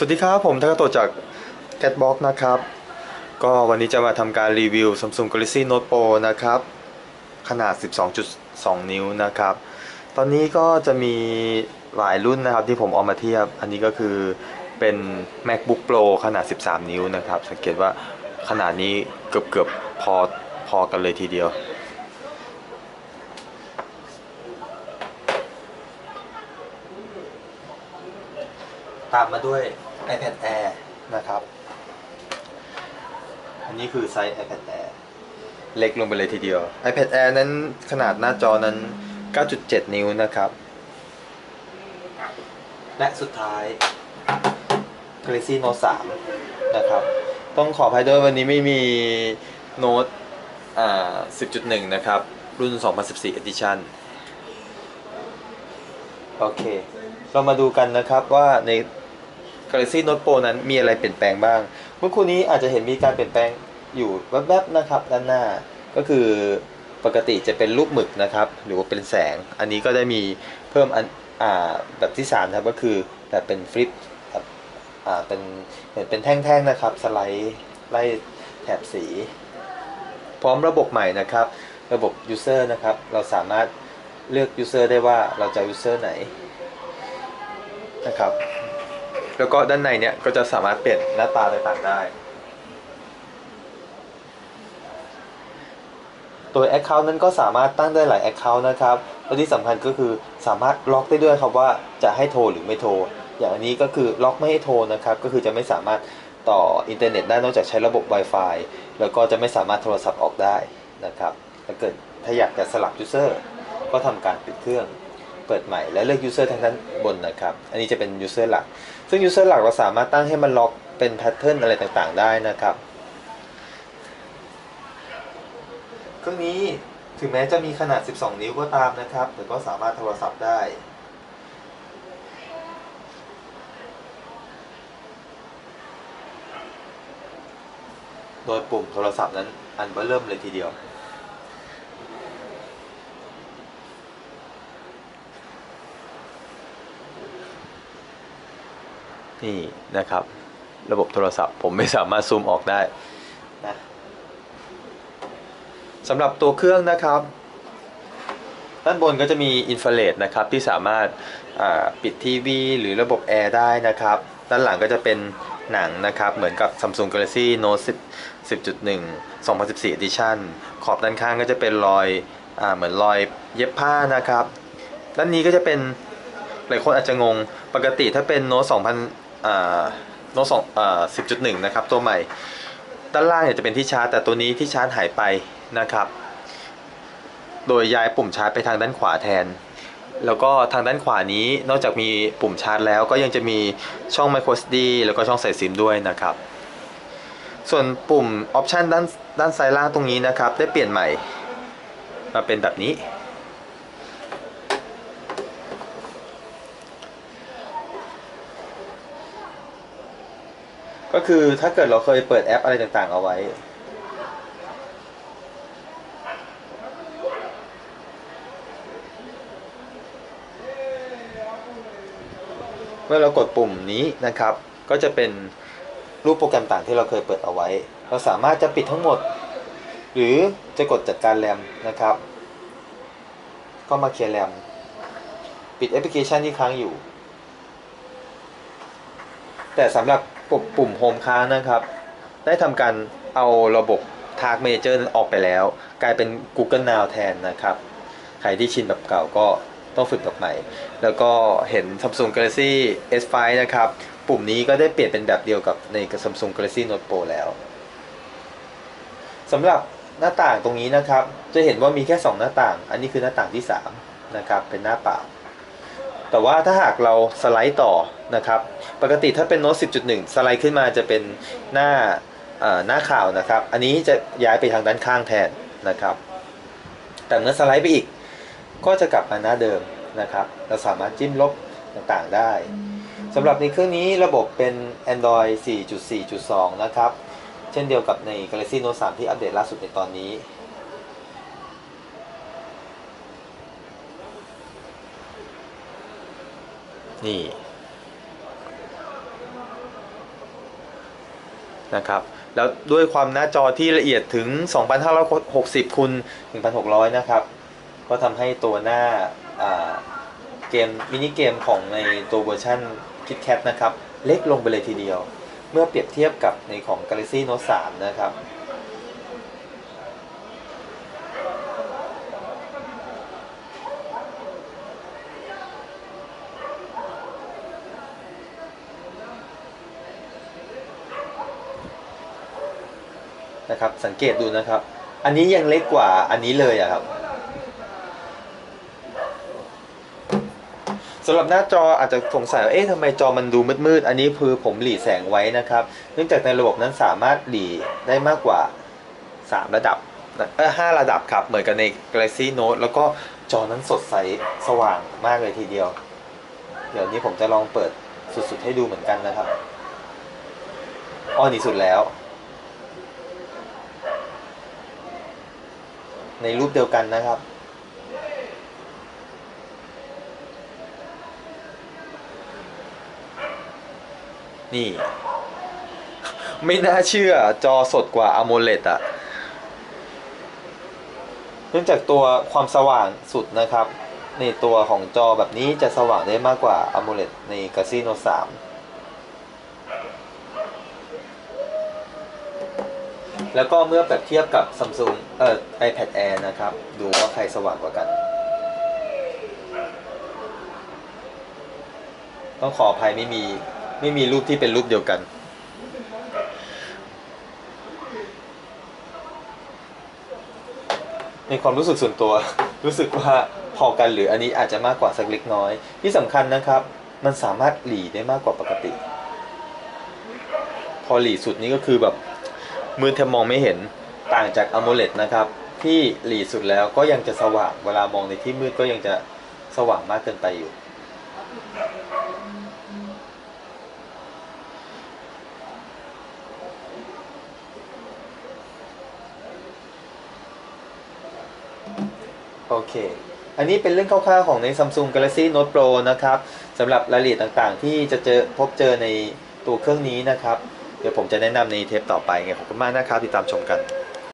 สวัสดีครับ ผมทักโตจาก Catbox นะครับ ก็วันนี้จะมาทำการรีวิว Samsung Galaxy Note Pro นะครับ ขนาด 12.2 นิ้วนะครับ ตอนนี้ก็จะมีหลายรุ่นนะครับที่ผมเอามาเทียบ อันนี้ก็คือเป็น MacBook Pro ขนาด 13 นิ้วนะครับ สังเกตว่าขนาดนี้เกือบเกือบพอพอกันเลยทีเดียว ตามมาด้วย iPad Air นะครับ อันนี้คือไซส์ iPad Air เล็กลงไปเลยทีเดียว iPad Air นั้นขนาดหน้าจอนั้น 9.7 นิ้วนะครับ และสุดท้าย Galaxy Note 3 นะครับ ต้องขออภัยด้วยวันนี้ไม่มี Note อ่า10.1 นะครับ รุ่น 2014 Edition โอเค เรามาดูกันนะครับว่าใน Galaxy Note Pro นั้นมีอะไรเปลี่ยนแปลงบ้าง เมื่อคู่นี้อาจจะเห็นมีการเปลี่ยนแปลงอยู่แวบๆนะครับ ด้านหน้าก็คือปกติจะเป็นรูปหมึกนะครับ หรือว่าเป็นแสง อันนี้ก็ได้มีเพิ่มอันอ่าแบบที่3ครับก็คือแบบเป็นฟลิปแบบอ่าเป็นเหมือนเป็นแท่งๆนะครับ สไลด์ไล่แถบสี พร้อมระบบใหม่นะครับ ระบบ User นะครับ เราสามารถเลือก User ได้ว่าเราจะ User ไหนนะครับ แล้วก็ด้านในเนี่ยก็จะสามารถเปลี่ยนหน้าตาต่างๆได้โดย Account นั้นก็สามารถตั้งได้หลาย Account นะครับ และที่สำคัญก็คือสามารถล็อกได้ด้วยครับว่าจะให้โทรหรือไม่โทร อย่างอันนี้ก็คือล็อกไม่ให้โทรนะครับ ก็คือจะไม่สามารถต่ออินเทอร์เน็ตได้นอกจากใช้ระบบ Wi-Fi แล้วก็จะไม่สามารถโทรศัพท์ออกได้นะครับ ถ้าเกิดถ้าอยากจะสลับ User ก็ทำการปิดเครื่อง เปิดใหม่และเลือก User ทางด้านบนนะครับ อันนี้จะเป็น User หลัก ซึ่ง User หลักเราสามารถตั้งให้มันล็อกเป็นแพทเทิร์นอะไรต่างๆ ได้นะครับเครื่องนี้ถึงแม้จะมีขนาด 12 นิ้วก็ตามนะครับ แต่ก็สามารถโทรศัพท์ได้โดยปุ่มโทรศัพท์นั้นอันเบอร์เริ่มเลยทีเดียว นี่นะครับ ระบบโทรศัพท์ผมไม่สามารถซูมออกได้นะสำหรับตัวเครื่องนะครับ ด้านบนก็จะมีอินฟราเรดนะครับที่สามารถาปิดทีวีหรือระบบแอร์ได้นะครับ ด้านหลังก็จะเป็นหนังนะครับ เหมือนกับ Samsung Galaxy Note 10 10.1 2014 Edition ขอบด้านข้างก็จะเป็นรอยอเหมือนรอยเย็บผ้านะครับ ด้านนี้ก็จะเป็นหลายคนอาจจะงง ปกติถ้าเป็นโน้ต2000 โน้ต2อ่า10.1นะครับตัวใหม่ ด้านล่างเนี่ยจะเป็นที่ชาร์จ แต่ตัวนี้ที่ชาร์จหายไปนะครับ โดยย้ายปุ่มชาร์จไปทางด้านขวาแทน แล้วก็ทางด้านขวานี้นอกจากมีปุ่มชาร์จแล้วก็ยังจะมีช่อง micro SD แล้วก็ช่องใส่ซิมด้วยนะครับ ส่วนปุ่มออปชันด้านด้านซ้ายล่างตรงนี้นะครับ ได้เปลี่ยนใหม่มาเป็นแบบนี้ ก็คือถ้าเกิดเราเคยเปิดแอปอะไรต่างๆ เอาไว้ เมื่อเรากดปุ่มนี้นะครับ ก็จะเป็นรูปโปรแกรมต่างที่เราเคยเปิดเอาไว้ เราสามารถจะปิดทั้งหมด หรือจะกดจัดการแรมนะครับ ก็มาเคลียร์แรม ปิดแอปพลิเคชันที่ค้างอยู่ แต่สำหรับ ปุ่มปุ่มโฮมค้างนะครับ ได้ทำการเอาระบบ Task Manager นั้นออกไปแล้ว กลายเป็น Google Now แทนนะครับ ใครที่ชินแบบเก่าก็ต้องฝึกแบบใหม่ แล้วก็เห็น Samsung Galaxy S5 นะครับ ปุ่มนี้ก็ได้เปลี่ยนเป็นแบบเดียวกับใน Samsung Galaxy Note Pro แล้วสำหรับหน้าต่างตรงนี้นะครับ จะเห็นว่ามีแค่ 2 หน้าต่าง อันนี้คือหน้าต่างที่ 3 นะครับ เป็นหน้าเปล่า แต่ว่าถ้าหากเราสไลด์ต่อนะครับ ปกติถ้าเป็นโน้ต10.1 สไลด์ขึ้นมาจะเป็นหน้าหน้าข่าวนะครับ อันนี้จะย้ายไปทางด้านข้างแทนนะครับ แต่เมื่อสไลด์ไปอีก ก็จะกลับมาหน้าเดิมนะครับ เราสามารถจิ้มลบต่างๆได้สำหรับในเครื่องนี้ระบบเป็น Android 4.4.2 นะครับ เช่นเดียวกับใน Galaxy Note 3 ที่อัปเดตล่าสุดในตอนนี้ นี่นะครับ แล้วด้วยความหน้าจอที่ละเอียดถึง 2560คูณ1600 นะครับ ก็ทำให้ตัวหน้าเกมมินิเกมของในตัวเวอร์ชัน KitKat นะครับ เล็กลงไปเลยทีเดียว เมื่อเปรียบเทียบกับในของ Galaxy Note 3 นะครับ นะครับ สังเกตดูนะครับ อันนี้ยังเล็กกว่าอันนี้เลยอะครับสำหรับหน้าจออาจจะสงสัยว่าเอ๊ะทำไมจอมันดูมืดๆ อันนี้คือผมหลีแสงไว้นะครับ เนื่องจากในระบบนั้นสามารถหลีได้มากกว่า 3 ระดับเออห้าระดับครับ เหมือนกันใน Galaxy Note แล้วก็จอนั้นสดใสสว่างมากเลยทีเดียว เดี๋ยวนี้ผมจะลองเปิดสุดๆให้ดูเหมือนกันนะครับ อ้อนี่สุดแล้ว ในรูปเดียวกันนะครับ นี่ ไม่น่าเชื่อจอสดกว่า AMOLED อะเนื่องจากตัวความสว่างสุดนะครับ ในตัวของจอแบบนี้จะสว่างได้มากกว่า AMOLED ใน Galaxy Note 3 แล้วก็เมื่อเปรียบเทียบกับ Samsung เอ่อ iPad Air นะครับ ดูว่าใครสว่างกว่ากัน ต้องขออภัยไม่มีไม่มีรูปที่เป็นรูปเดียวกัน ในความรู้สึกส่วนตัว รู้สึกว่าพอกันหรืออันนี้อาจจะมากกว่าสักเล็กน้อย ที่สำคัญนะครับ มันสามารถหลีได้มากกว่าปกติ พอหลีสุดนี้ก็คือแบบ มือแทบมองไม่เห็นต่างจาก AMOLED นะครับ ที่หลีสุดแล้วก็ยังจะสว่างเวลามองในที่มืดก็ยังจะสว่างมากเกินไปอยู่ โอเค อันนี้เป็นเรื่องคร่าวๆของใน Samsung Galaxy Note Pro นะครับสำหรับรายละเอียดต่างๆ ที่จะเจอพบเจอในตัวเครื่องนี้นะครับ เดี๋ยวผมจะแนะนำในเทปต่อไปไงขอบคุณมากนะครับติดตามชมกัน